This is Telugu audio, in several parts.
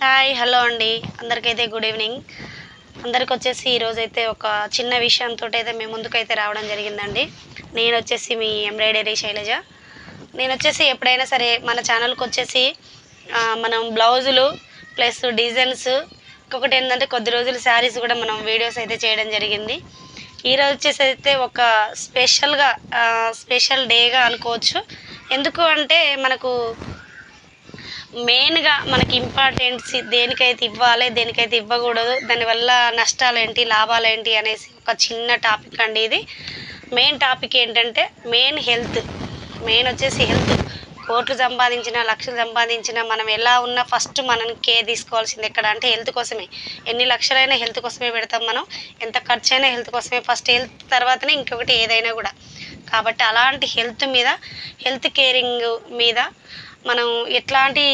హాయ్ హలో అండి. అందరికైతే గుడ్ ఈవినింగ్. అందరికి వచ్చేసి ఈరోజు అయితే ఒక చిన్న విషయంతో అయితే మేము ముందుకైతే రావడం జరిగిందండి. నేను వచ్చేసి మీ ఎంబ్రాయిడరీ శైలజ. నేను వచ్చేసి ఎప్పుడైనా సరే మన ఛానల్కి వచ్చేసి మనం బ్లౌజులు ప్లస్ డిజైన్స్ ఇంకొకటి ఏంటంటే కొద్ది రోజులు శారీస్ కూడా మనం వీడియోస్ అయితే చేయడం జరిగింది. ఈరోజు వచ్చేసి అయితే ఒక స్పెషల్గా స్పెషల్ డేగా అనుకోవచ్చు. ఎందుకు అంటే మనకు మెయిన్గా మనకి ఇంపార్టెన్స్ దేనికైతే ఇవ్వాలి దేనికైతే ఇవ్వకూడదు దానివల్ల నష్టాలు ఏంటి లాభాలు ఏంటి అనేసి ఒక చిన్న టాపిక్ అండి ఇది. మెయిన్ టాపిక్ ఏంటంటే మెయిన్ హెల్త్. మెయిన్ వచ్చేసి హెల్త్. కోట్లు సంపాదించిన లక్షలు సంపాదించిన మనం ఎలా ఉన్నా ఫస్ట్ మనం కేర్ తీసుకోవాల్సింది ఎక్కడ అంటే హెల్త్ కోసమే. ఎన్ని లక్షలైనా హెల్త్ కోసమే పెడతాం మనం. ఎంత ఖర్చు అయినా హెల్త్ కోసమే. ఫస్ట్ హెల్త్ తర్వాతనే ఇంకొకటి ఏదైనా కూడా. కాబట్టి అలాంటి హెల్త్ మీద హెల్త్ కేరింగ్ మీద మనం ఎట్లాంటి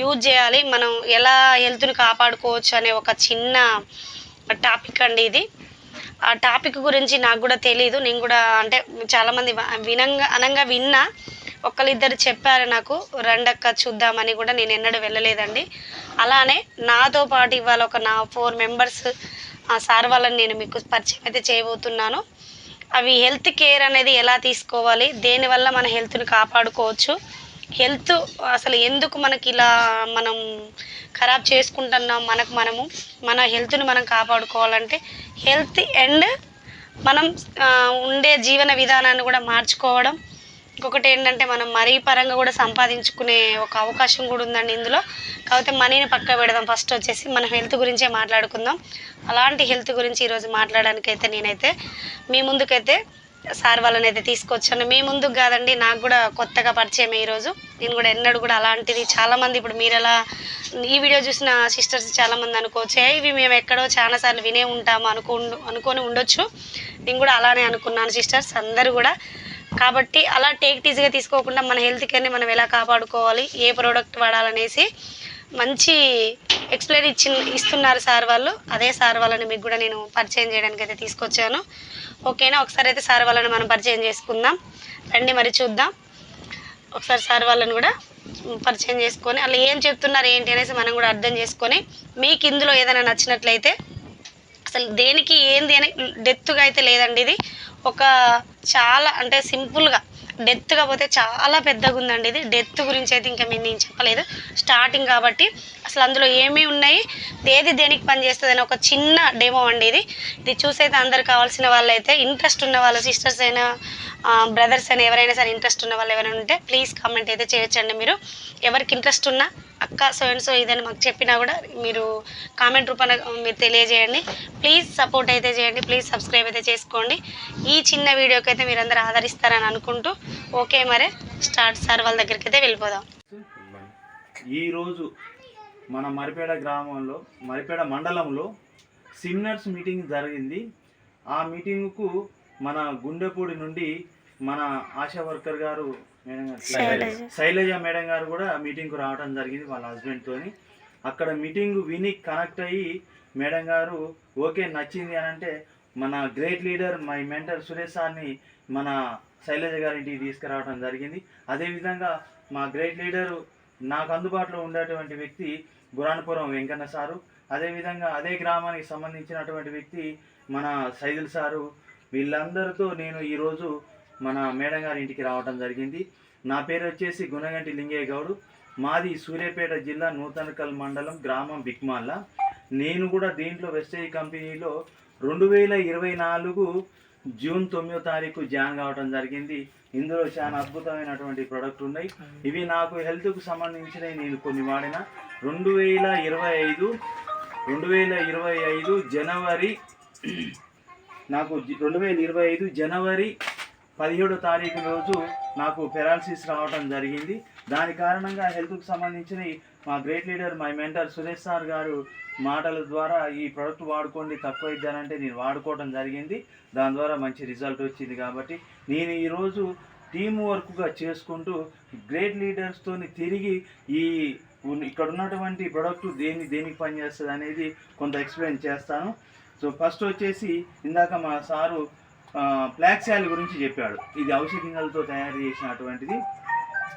యూజ్ చేయాలి మనం ఎలా హెల్త్ని కాపాడుకోవచ్చు అనే ఒక చిన్న టాపిక్ అండి ఇది. ఆ టాపిక్ గురించి నాకు కూడా తెలియదు నేను కూడా అంటే చాలామంది వినంగా అనంగా విన్నా ఒకళ్ళిద్దరు చెప్పారు నాకు రండక్క చూద్దామని కూడా నేను ఎన్నడూ వెళ్ళలేదండి. అలానే నాతో పాటు ఇవాళ ఒక నా ఫోర్ మెంబర్స్ ఆ సార్ వాళ్ళని నేను మీకు పరిచయం అయితే చేయబోతున్నాను. అవి హెల్త్ కేర్ అనేది ఎలా తీసుకోవాలి దేనివల్ల మన హెల్త్ని కాపాడుకోవచ్చు హెల్త్ అసలు ఎందుకు మనకి ఇలా మనం ఖరాబ్ చేసుకుంటున్నాం మనకు మనము మన హెల్త్ని మనం కాపాడుకోవాలంటే హెల్త్ అండ్ మనం ఉండే జీవన విధానాన్ని కూడా మార్చుకోవడం. ఇంకొకటి ఏంటంటే మనం మరీ పరంగా కూడా సంపాదించుకునే ఒక అవకాశం కూడా ఉందండి ఇందులో. కాకపోతే మనీని పక్క పెడదాం. ఫస్ట్ వచ్చేసి మనం హెల్త్ గురించే మాట్లాడుకుందాం. అలాంటి హెల్త్ గురించి ఈరోజు మాట్లాడడానికైతే నేనైతే మీ ముందుకైతే సార్ వాళ్ళని అయితే తీసుకొచ్చాను. మీ ముందుకు కాదండి నాకు కూడా కొత్తగా పరిచయం ఈరోజు నేను కూడా ఎన్నడూ కూడా అలాంటిది చాలామంది ఇప్పుడు మీరు ఎలా ఈ వీడియో చూసిన సిస్టర్స్ చాలామంది అనుకోవచ్చు. ఇవి మేము ఎక్కడో చాలాసార్లు వినే ఉంటాము అనుకు అనుకొని ఉండొచ్చు. నేను కూడా అలానే అనుకున్నాను సిస్టర్స్ అందరూ కూడా. కాబట్టి అలా టేక్ ఈజీగా తీసుకోకుండా మన హెల్త్ కేర్ని మనం ఎలా కాపాడుకోవాలి ఏ ప్రోడక్ట్ వాడాలనేసి మంచి ఎక్స్ప్లెయిన్ ఇచ్చి ఇస్తున్నారు సార్ వాళ్ళు. అదే సార్ వాళ్ళని మీకు కూడా నేను పరిచయం చేయడానికి అయితే తీసుకొచ్చాను. ఓకేనా? ఒకసారి అయితే సార్ వాళ్ళని మనం పరిచయం చేసుకుందాం. రండి మరి చూద్దాం. ఒకసారి సార్ వాళ్ళని కూడా పరిచయం చేసుకొని అలా ఏం చెప్తున్నారు ఏంటి అనేసి మనం కూడా అర్థం చేసుకొని మీకు ఇందులో ఏదైనా నచ్చినట్లయితే అసలు దేనికి ఏంది అని డెత్గా అయితే లేదండి ఇది. ఒక చాలా అంటే సింపుల్గా డెత్ కాకపోతే చాలా పెద్దగా ఉందండి ఇది. డెత్ గురించి అయితే ఇంకా మీరు నేను చెప్పలేదు. స్టార్టింగ్ కాబట్టి అసలు అందులో ఏమీ ఉన్నాయి? ఏది దేనికి పనిచేస్తుంది అని ఒక చిన్న డెమో అండి ఇది. ఇది చూసైతే అందరు కావాల్సిన వాళ్ళైతే ఇంట్రెస్ట్ ఉన్న వాళ్ళ సిస్టర్స్ అయినా బ్రదర్స్ అయినా ఎవరైనా సరే ఇంట్రెస్ట్ ఉన్న వాళ్ళు ఎవరైనా ఉంటే ప్లీజ్ కామెంట్ అయితే చేయొచ్చండి మీరు. ఎవరికి ఇంట్రెస్ట్ ఉన్నా అక్క సో అండ్ సో ఇదని మాకు చెప్పినా కూడా మీరు కామెంట్ రూపాన మీరు తెలియజేయండి. ప్లీజ్ సపోర్ట్ అయితే చేయండి ప్లీజ్ సబ్స్క్రైబ్ అయితే చేసుకోండి. ఈ చిన్న వీడియోకి అయితే మీరు అందరూ ఆదరిస్తారని అనుకుంటూ ఓకే మరే స్టార్ట్ సార్ వాళ్ళ దగ్గరికి అయితే వెళ్ళిపోదాం. ఈరోజు మన మరిపేడ గ్రామంలో మరిపేడ మండలంలో సిమ్నర్స్ మీటింగ్ జరిగింది. ఆ మీటింగ్కు మన గుండెపూడి నుండి మన ఆశా వర్కర్ గారు శైలజ. మేడం గారు కూడా మీటింగ్కు రావడం జరిగింది వాళ్ళ హస్బెండ్తోని అక్కడ మీటింగ్ విని కనెక్ట్ అయ్యి మేడం గారు ఓకే నచ్చింది అని అంటే మన great leader my mentor Suresh సార్ని మన శైలజ గారింటికి తీసుకురావడం జరిగింది. అదేవిధంగా మా గ్రేట్ లీడరు నాకు అందుబాటులో ఉండేటువంటి వ్యక్తి బురానపురం వెంకన్న సారు. అదేవిధంగా అదే గ్రామానికి సంబంధించినటువంటి వ్యక్తి మన సైదుల్ సారు. వీళ్ళందరితో నేను ఈరోజు మన మేడం గారి ఇంటికి రావడం జరిగింది. నా పేరు వచ్చేసి గుణగంటి లింగయ్య గౌడు. మాది సూర్యాపేట జిల్లా నూతనకల్ మండలం గ్రామం బిక్మాల నేను కూడా దీంట్లో వెస్టేజ్ కంపెనీలో రెండు వేల ఇరవై నాలుగు జూన్ తొమ్మిదో తారీఖు జాయిన్ కావడం జరిగింది. ఇందులో చాలా అద్భుతమైనటువంటి ప్రొడక్ట్ ఉన్నాయి. ఇవి నాకు హెల్త్కు సంబంధించినవి నేను కొన్ని వాడిన. రెండు వేల ఇరవై ఐదు రెండు వేల ఇరవై ఐదు జనవరి నాకు రెండు వేల ఇరవై ఐదు జనవరి పదిహేడో తారీఖు రోజు నాకు పెరాలసిస్ రావడం జరిగింది. దాని కారణంగా హెల్త్కు సంబంధించిన మా great leader my mentor Suresh sir garu మాటల ద్వారా ఈ ప్రోడక్ట్ వాడుకోండి తక్కువ ఇద్దానంటే నేను వాడుకోవడం జరిగింది. దాని ద్వారా మంచి రిజల్ట్ వచ్చింది కాబట్టి నేను ఈరోజు టీం వర్క్గా చేసుకుంటూ గ్రేట్ లీడర్స్తో తిరిగి ఈ ఇక్కడ ఉన్నటువంటి ప్రొడక్ట్ దేని దేనికి పనిచేస్తుంది అనేది కొంత ఎక్స్ప్లెయిన్ చేస్తాను. సో ఫస్ట్ వచ్చేసి ఇందాక మా సారు ప్లాక్సాల్ గురించి చెప్పాడు. ఇది ఔషధంగాలతో తయారు చేసినటువంటిది.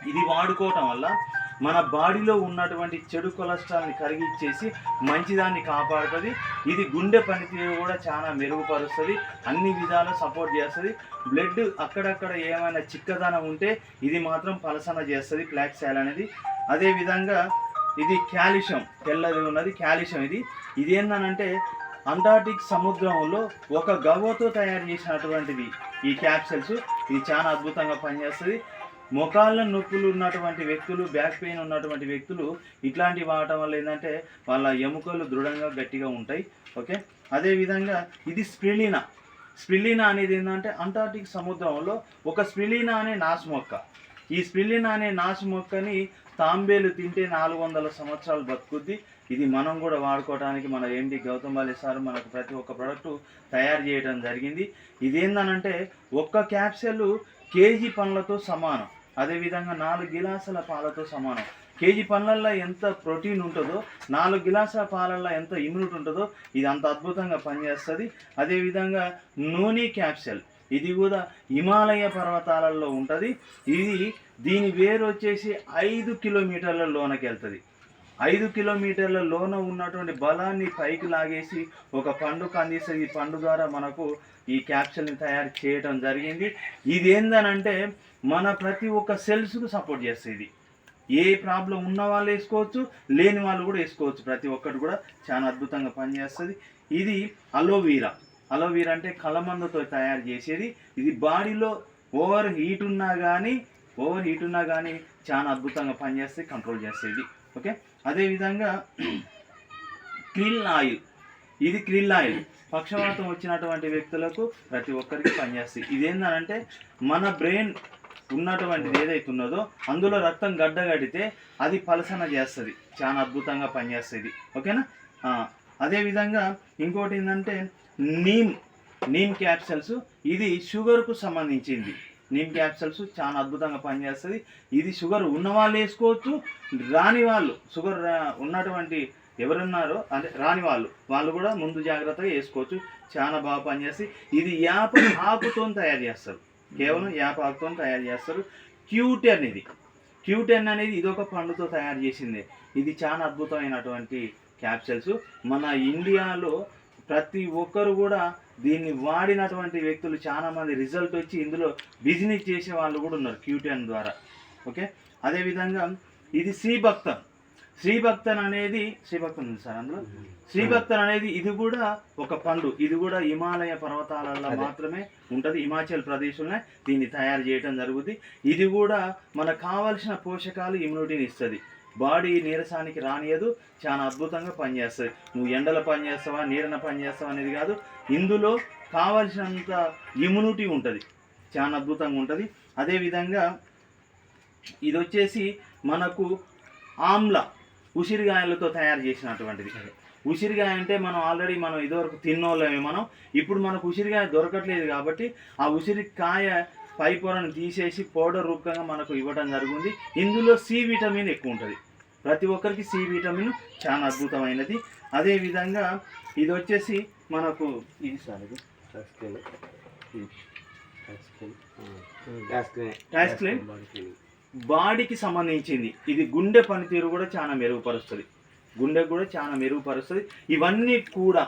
ఇది వాడుకోవటం వల్ల మన బాడీలో ఉన్నటువంటి చెడు కొలెస్ట్రాల్ని కరిగిచ్చేసి మంచిదాన్ని కాపాడుతుంది. ఇది గుండె పనితీరు కూడా చాలా మెరుగుపరుస్తుంది. అన్ని విధాలు సపోర్ట్ చేస్తుంది. బ్లడ్ అక్కడక్కడ ఏమైనా చిక్కదనం ఉంటే ఇది మాత్రం పలసన చేస్తుంది ఫ్లాక్సాల్ అనేది. అదేవిధంగా ఇది క్యాల్షియం తెల్లది ఉన్నది క్యాల్షియం ఇది. ఇది ఏందనంటే అంటార్టిక్ సముద్రంలో ఒక గవ్వతో తయారు చేసినటువంటిది. ఈ క్యాప్సల్స్ ఇది చాలా అద్భుతంగా పనిచేస్తుంది. ముఖాల్లో నొప్పులు ఉన్నటువంటి వ్యక్తులు బ్యాక్ పెయిన్ ఉన్నటువంటి వ్యక్తులు ఇట్లాంటి వాడటం వల్ల ఏంటంటే వాళ్ళ ఎముకలు దృఢంగా గట్టిగా ఉంటాయి. ఓకే? అదేవిధంగా ఇది స్ప్రిలినా. స్ప్రిలినా అనేది ఏంటంటే అంటార్టిక్ సముద్రంలో ఒక స్ప్రిలినా అనే నాసు మొక్క. ఈ స్ప్రిలినా అనే నాసు మొక్కని తాంబేలు తింటే నాలుగు వందల సంవత్సరాలు బతుకుద్ది. ఇది మనం కూడా వాడుకోవడానికి మన ఏంటి గౌతమ్ బాలే సార్ మనకు ప్రతి ఒక్క ప్రోడక్ట్ తయారు చేయడం జరిగింది. ఇదేందనంటే ఒక్క క్యాప్సూల్ కేజీ పండ్లతో సమానం. అదేవిధంగా నాలుగు గిలాసుల పాలతో సమానం. కేజీ పండ్లల్లో ఎంత ప్రోటీన్ ఉంటుందో నాలుగు గిలాసుల పాలల్లో ఎంత ఇమ్యూనిటీ ఉంటుందో ఇది అంత అద్భుతంగా పనిచేస్తుంది. అదేవిధంగా నూనె క్యాప్సూల్. ఇది కూడా హిమాలయ పర్వతాలలో ఉంటుంది. ఇది దీని వేరు వచ్చేసి ఐదు కిలోమీటర్ల లోనకి వెళ్తుంది. ఐదు కిలోమీటర్ల లోన ఉన్నటువంటి బలాన్ని పైకి లాగేసి ఒక పండుగ అందిస్తే ఈ పండు ద్వారా మనకు ఈ క్యాప్సూల్ని తయారు చేయడం జరిగింది. ఇది ఏందనంటే మన ప్రతి ఒక్క సెల్స్కు సపోర్ట్ చేస్తుంది. ఏ ప్రాబ్లం ఉన్న వాళ్ళు వేసుకోవచ్చు లేని వాళ్ళు కూడా వేసుకోవచ్చు. ప్రతి ఒక్కటి కూడా చాలా అద్భుతంగా పనిచేస్తుంది. ఇది అలోవీరా అలోవీరా అంటే కలమందతో తయారు చేసేది. ఇది బాడీలో ఓవర్ హీట్ ఉన్నా కానీ ఓవర్ హీట్ ఉన్నా కానీ చాలా అద్భుతంగా పనిచేస్తే కంట్రోల్ చేస్తుంది ఓకే? అదేవిధంగా క్రిల్ ఆయిల్. ఇది క్రిల్ ఆయిల్. పక్షవాతం వచ్చినటువంటి వ్యక్తులకు ప్రతి ఒక్కరికి పనిచేస్తుంది ఇదేంటంటే మన బ్రెయిన్ ఉన్నటువంటిది ఏదైతే ఉన్నదో అందులో రక్తం గడ్డగడితే అది పలసన చేస్తుంది. చాలా అద్భుతంగా పనిచేస్తుంది. ఓకేనా? అదేవిధంగా ఇంకోటి ఏంటంటే నీమ్ నీమ్ క్యాప్సల్స్ ఇది షుగర్కు సంబంధించింది. నీమ్ క్యాప్సల్స్ చాలా అద్భుతంగా పనిచేస్తుంది. ఇది షుగర్ ఉన్న వాళ్ళు వేసుకోవచ్చు రాని వాళ్ళు షుగర్ ఉన్నటువంటి ఎవరున్నారో అంటే రాని వాళ్ళు వాళ్ళు కూడా ముందు జాగ్రత్తగా వేసుకోవచ్చు. చాలా బాగా పనిచేస్తుంది. ఇది యాప ఆకుతో తయారు చేస్తారు. కేవలం యాప ఆకుతో తయారు చేస్తారు. క్యూటెన్ ఇది క్యూటెన్ అనేది ఇది ఒక పండుతో తయారు చేసింది. ఇది చాలా అద్భుతమైనటువంటి క్యాప్సల్స్ మన ఇండియాలో ప్రతి ఒక్కరు కూడా దీన్ని వాడినటువంటి వ్యక్తులు చాలా మంది రిజల్ట్ వచ్చి ఇందులో బిజినెస్ చేసే వాళ్ళు కూడా ఉన్నారు క్యూటెన్ ద్వారా. ఓకే? అదేవిధంగా ఇది శ్రీభక్తన్ శ్రీభక్తన్ అనేది శ్రీభక్తన్ ఉంది సార్ అందులో? శ్రీభక్తన్ అనేది ఇది కూడా ఒక పండు. ఇది కూడా హిమాలయ పర్వతాలలో. మాత్రమే ఉంటుంది. హిమాచల్ ప్రదేశ్లోనే దీన్ని తయారు చేయడం జరుగుతుంది ఇది కూడా మనకు కావలసిన పోషకాలు ఇమ్యూనిటీని ఇస్తుంది. బాడీ నీరసానికి రానియదు చాలా అద్భుతంగా పనిచేస్తుంది. నువ్వు ఎండలో పనిచేస్తావా నీడన పనిచేస్తావా అనేది కాదు. ఇందులో కావలసినంత ఇమ్యూనిటీ ఉంటుంది. చాలా అద్భుతంగా ఉంటుంది. అదేవిధంగా ఇది వచ్చేసి మనకు ఆమ్ల ఉసిరిగాయలతో తయారు చేసినటువంటిది. ఉసిరికాయ అంటే మనం ఆల్రెడీ మనం ఇదివరకు తిన్నోళ్ళమే మనం. ఇప్పుడు మనకు ఉసిరికాయ దొరకట్లేదు కాబట్టి ఆ ఉసిరికాయ పై పొరను తీసేసి పౌడర్ రూపంగా మనకు ఇవ్వడం జరుగుతుంది ఇందులో సి విటమిన్ ఎక్కువ ఉంటుంది. ప్రతి ఒక్కరికి సి విటమిన్ చాలా అద్భుతమైనది. అదేవిధంగా ఇది వచ్చేసి మనకు ఇది సార్ ఇది? బాడీకి సంబంధించింది. ఇది గుండె పనితీరు కూడా చాలా మెరుగుపరుస్తుంది. గుండె కూడా చాలా మెరుగుపరుస్తుంది. ఇవన్నీ కూడా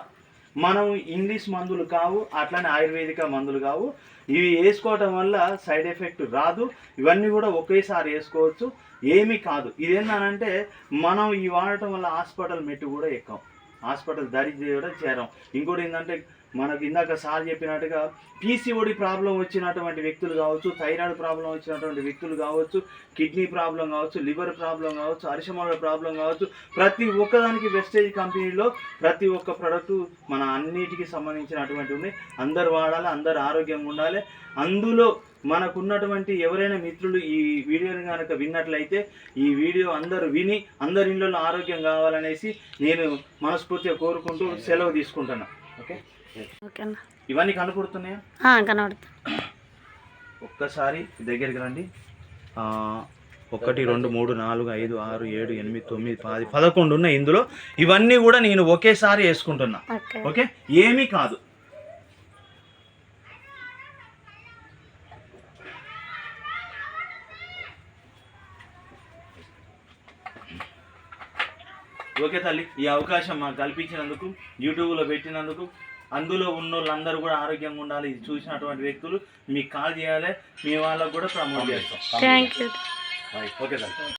మనం ఇంగ్లీష్ మందులు కావు అట్లానే ఆయుర్వేదిక మందులు కావు. ఇవి వేసుకోవటం వల్ల సైడ్ ఎఫెక్ట్ రాదు. ఇవన్నీ కూడా ఒకేసారి వేసుకోవచ్చు. ఏమీ కాదు. ఇదేంటనంటే మనం ఇవి వాడటం వల్ల హాస్పిటల్ మెట్టు కూడా ఎక్కాం. హాస్పిటల్ దరి కూడా చేరాం. ఇంకోటి ఏంటంటే మనకు ఇందాక సార్ చెప్పినట్టుగా పీసీఓడి ప్రాబ్లం వచ్చినటువంటి వ్యక్తులు కావచ్చు థైరాయిడ్ ప్రాబ్లం వచ్చినటువంటి వ్యక్తులు కావచ్చు కిడ్నీ ప్రాబ్లం కావచ్చు లివర్ ప్రాబ్లం కావచ్చు అరిషమాల ప్రాబ్లం కావచ్చు ప్రతి ఒక్కదానికి వెస్టేజ్ కంపెనీలో ప్రతి ఒక్క ప్రోడక్ట్ మన అన్నిటికీ సంబంధించినటువంటి ఉన్నాయి. అందరు వాడాలి అందరు ఆరోగ్యంగా ఉండాలి. అందులో మనకున్నటువంటి ఎవరైనా మిత్రులు ఈ వీడియోని కనుక విన్నట్లయితే ఈ వీడియో అందరూ విని అందరి ఇళ్ళలో ఆరోగ్యం కావాలనేసి నేను మనస్ఫూర్తిగా కోరుకుంటూ సెలవు తీసుకుంటున్నాను ఓకే? ఓకేనా? ఇవన్నీ కనపడుతున్నాయా కనబడుతుంది ఒక్కసారి దగ్గరికి రండి. ఒకటి రెండు మూడు నాలుగు ఐదు ఆరు ఏడు ఎనిమిది తొమ్మిది పది పదకొండు ఉన్నాయి ఇందులో. ఇవన్నీ కూడా నేను ఒకేసారి వేసుకుంటున్నా. ఓకే. ఓకే? ఏమీ కాదు. ఓకే తల్లి ఈ అవకాశం మాకు కల్పించినందుకు యూట్యూబ్లో పెట్టినందుకు అందులో ఉన్న వాళ్ళందరూ కూడా ఆరోగ్యంగా ఉండాలి. ఇది చూసినటువంటి వ్యక్తులు మీకు కాల్ చేయాలి. మీ వాళ్ళకు కూడా ప్రమోట్ చేస్తాం. థ్యాంక్ యూ ఓకే తల్లి